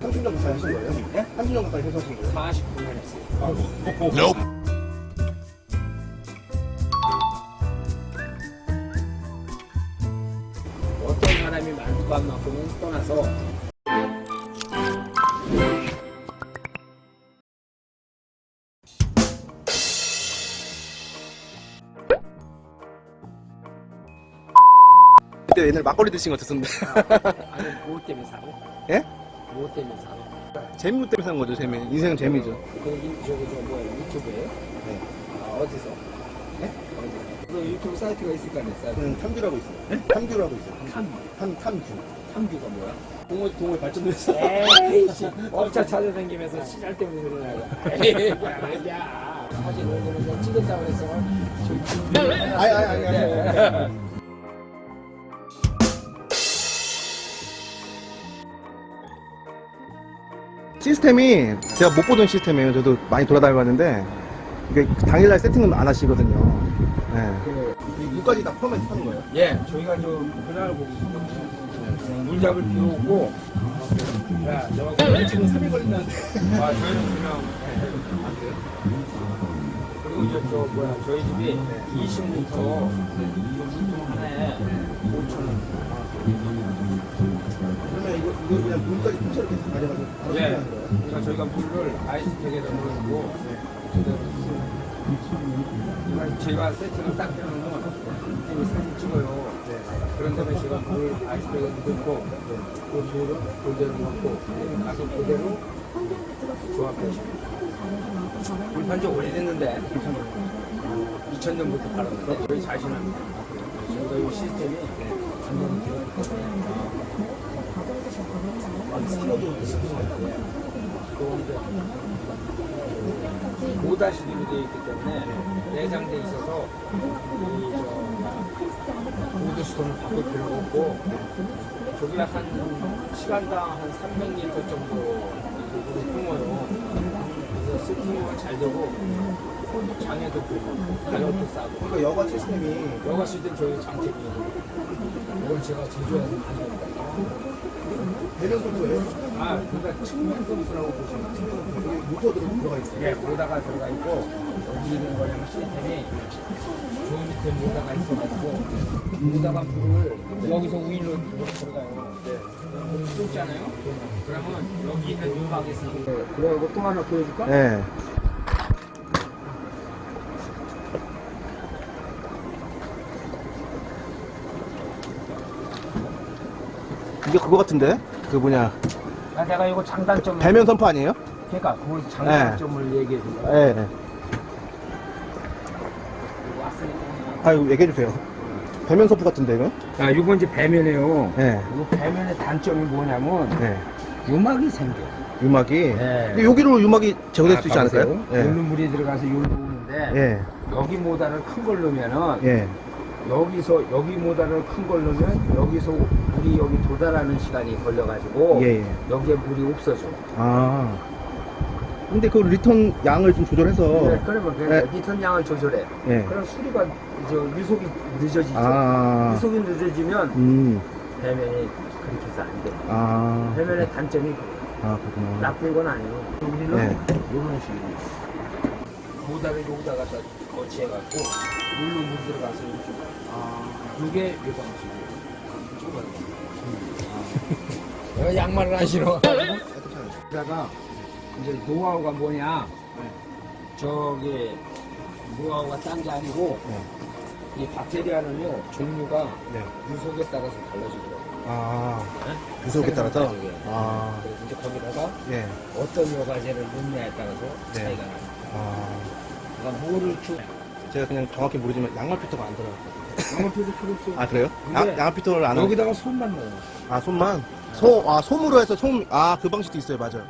30년 가까이 하신 거예요? 네? 30년 가까이 해서 하신 거예요? 49년 했어요. 어떤 사람이 만두감만큼은 떠나서 그때 옛날 막걸리 드신 것 같았는데 아니 뭐 때문에 사고? 예? 뭐 때문에 사고? 재미 때문에 사는 거죠 재미 인생은 재미죠 그 이- 저기 저 뭐야 유튜브에? 네. 아 어디서? 네? 어디서? 그 유튜브 사이트가 있을 거 아니야? 사이트. 저는 탐규라고 있어요 탐규라고 있어요 탐 탐, 탐규 탐규가 뭐야? 동호, 동호회 발전도에서 에이씨 업자 찾아다니면서 시절 때문에 그러냐고 에이 아니야 사진 오늘은 좀 찍었다고 저기 아니, 아니, 아니, 시스템이 제가 못 보던 시스템이에요. 저도 많이 돌아다녀봤는데 이게 당일날 세팅은 안 하시거든요. 네. 그, 이 물까지 다 포함해서 하는 거예요? 예 저희가 좀 그날 보고 물 잡을 필요 없고. 야 너, 지금 3일 걸린다는데. 아 저희는 그냥 그리고 이제 저 뭐야 저희 집이 20리터 물통 하나에 5천 원 그러면 이거, 이거 그냥 물까지 통째로 이렇게 가져가서 바로 예. 세팅하는 거예요? 그러니까 저희가 물을 아이스팩에다 넣어주고 그대로 쓰- 제가 세팅을 딱 해놓으면 이미 사진 찍어요. 그런 다음에 제가 물 아이스팩에 넣고 그 물을 그대로 넣고 가서 그대로 조합해. 물판지 오래됐는데 2000년부터 팔았는데 저희. 저희가 이 시스템이 되었기 때문에 고다시리로 되어 있기 때문에 내장돼 있어서 수동을 바꿀 필요가 없고 저기 한 시간당 한 300리터 정도 뿜어요. 세팅이 잘 되고 장에도 좋고 가격도 싸고 그러니까 여과 시스템이 여가 시대 저희 장점이에요. 이걸 제가 제조해서 만듭니다. 대면 소프예요 아, 그러니까 측면 점수라고 보시면 돼요. 여기 모터 들어 들어가 있어요 예, 모다가 들어가 있고 여기 있는 거는 시스템이 저 밑에 모다가 있어가지고 모다가 불을 여기서 우일로 들어가요. 네. 쏟잖아요. 그러면 여기 있는 쓰고. 네, 그리고 또 하나 보여줄까? 네. 이게 그거 같은데? 그 뭐냐 아, 내가 이거 장단점. 배면 선프 아니에요? 그러니까 그 장단점을 얘기해 준 거야. 네. 네. 왔으니까. 아 이거 얘기해 주세요. 배면 선프 같은데 이거? 아, 이건 이제 배면이에요. 네. 이 배면의 단점이 뭐냐면 네. 유막이 생겨. 유막이. 네. 근데 여기로 유막이 제거될 수 있지 아, 않을까요? 봐보세요. 여기로 물이 들어가서 여기로 오는데 예. 여기 모다를 큰 걸 넣으면은 예. 여기서 여기 모다를 큰 걸 넣으면 여기서 물이 여기 도달하는 시간이 걸려가지고 예, 예. 여기에 물이 없어져. 아. 근데 그 리턴 양을 좀 조절해서. 네, 그러면 그 네. 리턴 양을 조절해. 예. 그럼 수리가 저 유속이 늦어지죠. 아. 유속이 늦어지면 음. 배면이 그렇게 해서 안 돼. 아. 배면의 단점이 그래요. 아, 그렇구나. 나쁜 건 아니에요. 우리는 네. 이런 식으로 모다를 여기다가 다 거치해갖고 물로 물 들어가서 이렇게 아 이게 요방식이에요. 아. 양말을 안 신어. 그다가 이제 노하우가 뭐냐? 저기 노하우가 딴 게 아니고 이 박테리아는요 종류가 네. 유속에 따라서 달라지더라고요. 아. 네? 유속에 따라서? 아. 그래서 이제 거기다가 예. 어떤 여과제를 넣느냐에 따라서 네. 차이가 나요. 아. 그러니까 뭐를 주 제가 그냥 정확히 모르지만 양말 피터가 안 들어갔거든요. 양을 필요 필요 없어요. 아, 그래요? 야, 근데 양말 피터를 안 하고. 여기다가 손만 넣어요. 아, 손만? 소, 아, 솜으로 해서 솜, 아, 그 방식도 있어요. 맞아요.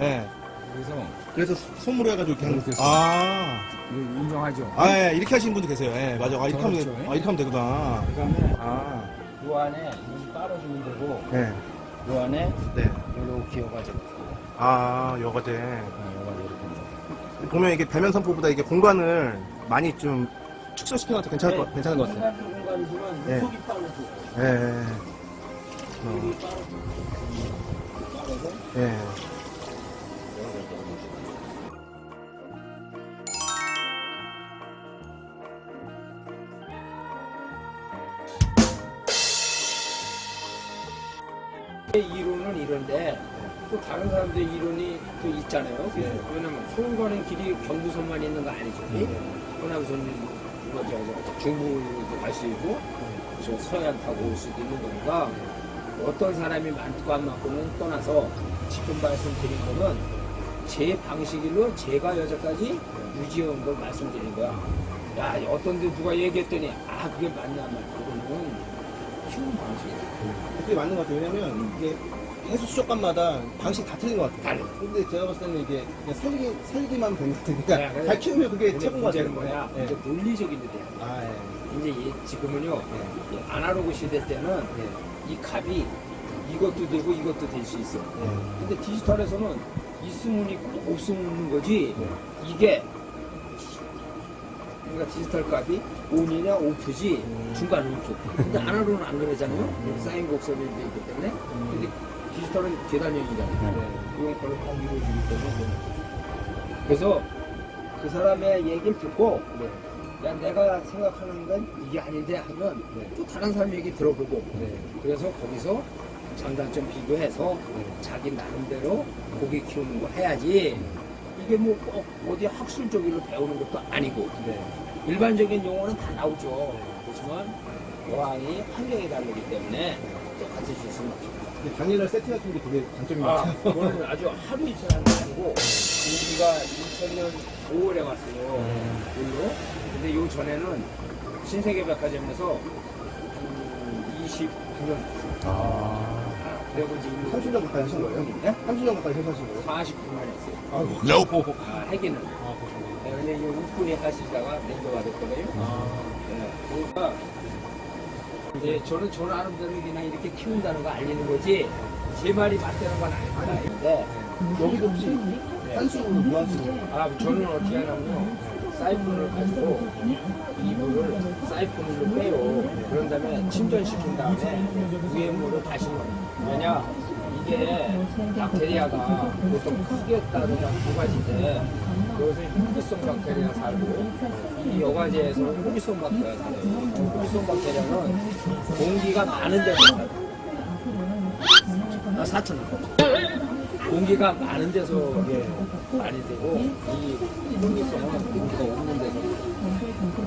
예. 그래서 그래서 솜으로 해가지고 이렇게 하는 그렇게 아. 이거 인정하죠. 아, 예, 이렇게 하시는 분도 계세요. 예, 맞아. 아, 이렇게 하면, 그렇죠, 아, 이렇게 하면 되구나. 그다음에 아, 요 안에 물 빨아주면 되고 네, 요 안에 네. 이렇게 여과제. 아, 여과제. 여과제 이렇게. 보면 이게 배면 선포보다 이게 공간을 많이 좀 축소시켜놔도 괜찮을 것, 괜찮은 것 같아요. 공간이지만 네. 유속이 빠르죠. 예. 물이 빠르 빠르서 예. 이론은 이런데 또 다른 사람들의 이론이 또 있잖아요. 네. 왜냐면 서울 가는 길이 경부선만 있는 거 아니죠. 호남선 뭐 저, 저, 중부도 갈수 있고 저 서해안 타고 올 수도 있는 거니까 어떤 사람이 많고 안 많고는 떠나서 지금 말씀드린 거는 제 방식으로 제가 여태까지 유지해온 걸 말씀드린 거야. 야 어떤 데 누가 얘기했더니 아 그게 맞냐 말 그거는 쉬운 방식이야. 그게 맞는 것 같아요. 왜냐면 이게 해수 수족관마다 방식이 다 틀린 것 같아요. 달라요. 근데 제가 봤을 때는 이게 그냥 살기, 살기만 되는 것 같아요. 네, 그러니까 그래. 잘 키우면 그게 최고인 것 같아요. 문제는 뭐야? 예. 이제 논리적인 데야. 아, 예. 이제 이- 지금은요 예. 이 아날로그 시대 때는 예. 이 값이 이것도 되고 이것도 될 수 있어. 예. 근데 디지털에서는 있으면 있고 없으면 없는 거지. 네. 이게 그러니까 디지털 값이 온이냐 오프지 음. 중간 오프. 근데 아날로그는 안 그러잖아요. 사인 곡선이 돼 있기 때문에. 근데 디지털은 계단형이잖아요. 네. 이런 걸로 딱 이루어지기 때문에. 그래서 그 사람의 얘기를 듣고 네. 야 내가 생각하는 건 이게 아닌데 하면 네. 또 다른 사람 얘기 들어보고 네. 그래서 거기서 장단점 비교해서 네. 자기 나름대로 고기 키우는 거 해야지. 이게 뭐 꼭 어디 학술적으로 배우는 것도 아니고 네. 일반적인 용어는 다 나오죠. 그렇지만 어항이 환경이 다르기 때문에 똑같이 줄 수는 없죠 근데 당일날 세팅하시는 게 되게 것 아, 같아요. 그거는 아주 하루 이틀 하는 게 아니고 우리가 2000년 5월에 왔어요. 오늘로. 근데 요 전에는 신세계 백화점에서 한 29년 아. 그리고 지금 30년 가까이 하신 거예요? 네? 30년 가까이 하신 거예요? 49만 했어요 아이고. 아, 해기는 아, 그렇구나. 네, 근데 이 웃분이 하시다가 냉도가 됐거든요 아. 네, 그러니까 이제 저는 저 나름대로 그냥 이렇게 키운다는 거 알리는 거지 제 말이 맞다는 건 근데 여기도 혹시 한수로 무한수로 아, 저는 어떻게 하냐면요. 사이폰을 가지고 이물을 사이폰으로 빼요. 그런 다음에 침전시킨 다음에 위에 물을 다시 넣어요. 왜냐? 이게 박테리아가 보통 크게 따르면 두 가지인데 여기서 흡기성 박테리아 살고 이 여과제에서는 흡기성 박테리아 살아요. 흡기성 박테리아는 공기가 많은 데서 살아요. 나 4천 원. 공기가 많은 데서 많이 되고 이 공기성은 공기가 없는 데서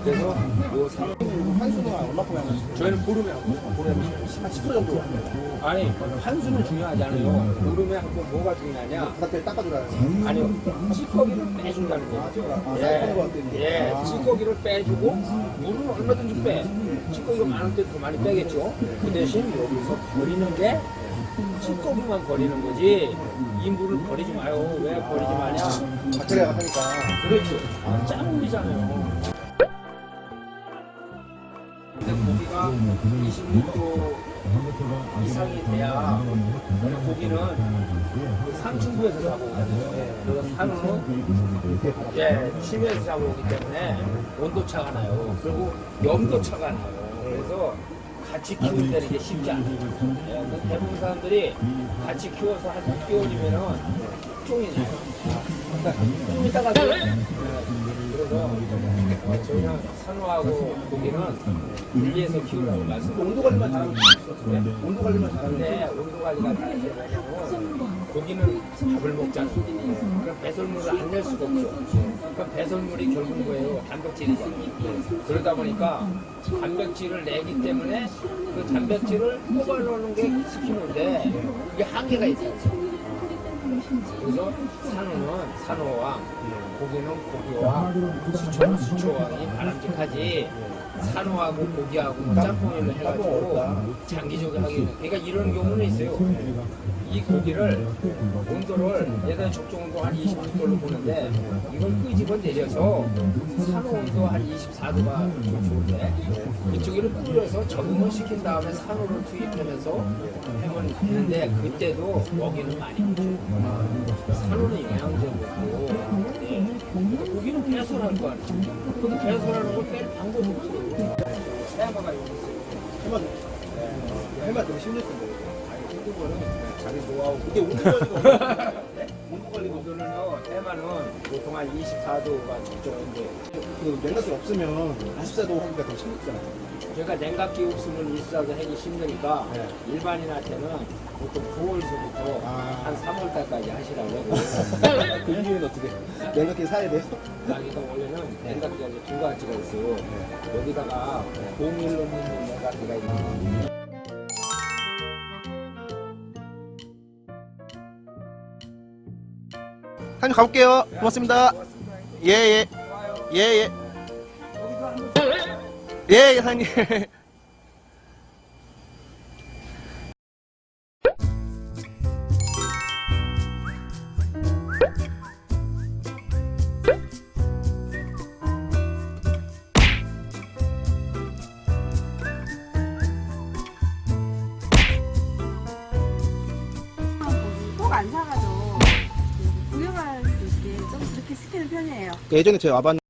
그래서 요 상- 한수는 얼마큼 하나씩? 저희는 보름에 한 번. 보름에 한 10% 정도. 아니 한수는 중요하지 않아요 보름에 한번 뭐가 중요하냐 바닥에 닦아주라요. 아니요 찌꺼기를 빼준다는 아, 거죠 아, 예. 예, 아. 찌꺼기를 빼주고 물은 얼마든지 빼 찌꺼기가 많을 때 더 많이 빼겠죠 그 대신 여기서 버리는 게 찌꺼기만 버리는 거지 이 물을 버리지 마요 왜 버리지 마냐 박테리아가 하니까. 그렇죠. 짠물이잖아요. 근데 고기가 26도 이상이 돼야 고기는 상층부에서 잡아오거든요. 그리고 산은 예, 침에서 잡아오기 때문에 온도차가 나요. 그리고 염도차가 나요. 그래서 같이 키운다는 게 쉽지 않아요. 예, 근데 대부분 사람들이 같이 키워서 한 6개월이면은 쫑이 나요. 좀 이따가 저희는 산호하고 고기는 분리해서 키우라고 말씀. 온도 관리만 잘하면 네? 온도 관리만 잘하면 근데 온도 관리가 잘 되려면 고기는 밥을 먹잖아요. 그럼 배설물을 안 낼 수가 없죠. 그럼 배설물이 결국 뭐예요? 단백질이잖아요. 그러다 보니까 단백질을 내기 때문에 그 단백질을 뽑아놓는 게 스키노인데 이게 한계가 있어요. 그래서 산호는 산호왕, 고기는 고기왕, 수초는 수초왕이 바람직하지. 산호하고 고기하고 짬뽕을 해가지고 장기적으로 하기 그러니까 이런 경우는 있어요. 이 고기를 온도를 예전에 적정 온도 한 26도로 보는데 이걸 끄집어 내려서 산호 온도 한 24도가 좀 좋은데 이쪽으로 끓여서 적응을 시킨 다음에 산호를 투입하면서 하면 되는데 그때도 먹이는 많이 먹죠. 배설하는 거 아니야? 근데 배설하는 걸뺄 방법이 없어. 해마가 여기 있어요. 해마, 해마 되게 심리했던 거예요. 자기 노하우. 이게 오늘 가지고. 없 온도는요, 테마는 보통 한 24도가 적정인데, 그 냉각기 없으면 24도 하기가 더 힘들잖아요. 제가 냉각기 없으면 일사도 하기 힘드니까, 네. 일반인한테는 보통 9월서부터 아. 한 3월달까지 하시라고 하고, 그 이유는 어떻게? 냉각기 사야 돼요? 여기가 원래는 냉각기가 이제 두 가지가 있어요. 네. 여기다가 공일로 넣는 냉각기가 있는 데, 사장님 가볼게요. 고맙습니다. 예, 예. 예, 예. 예, 예, 사장님. 예전에 제가 와봤는데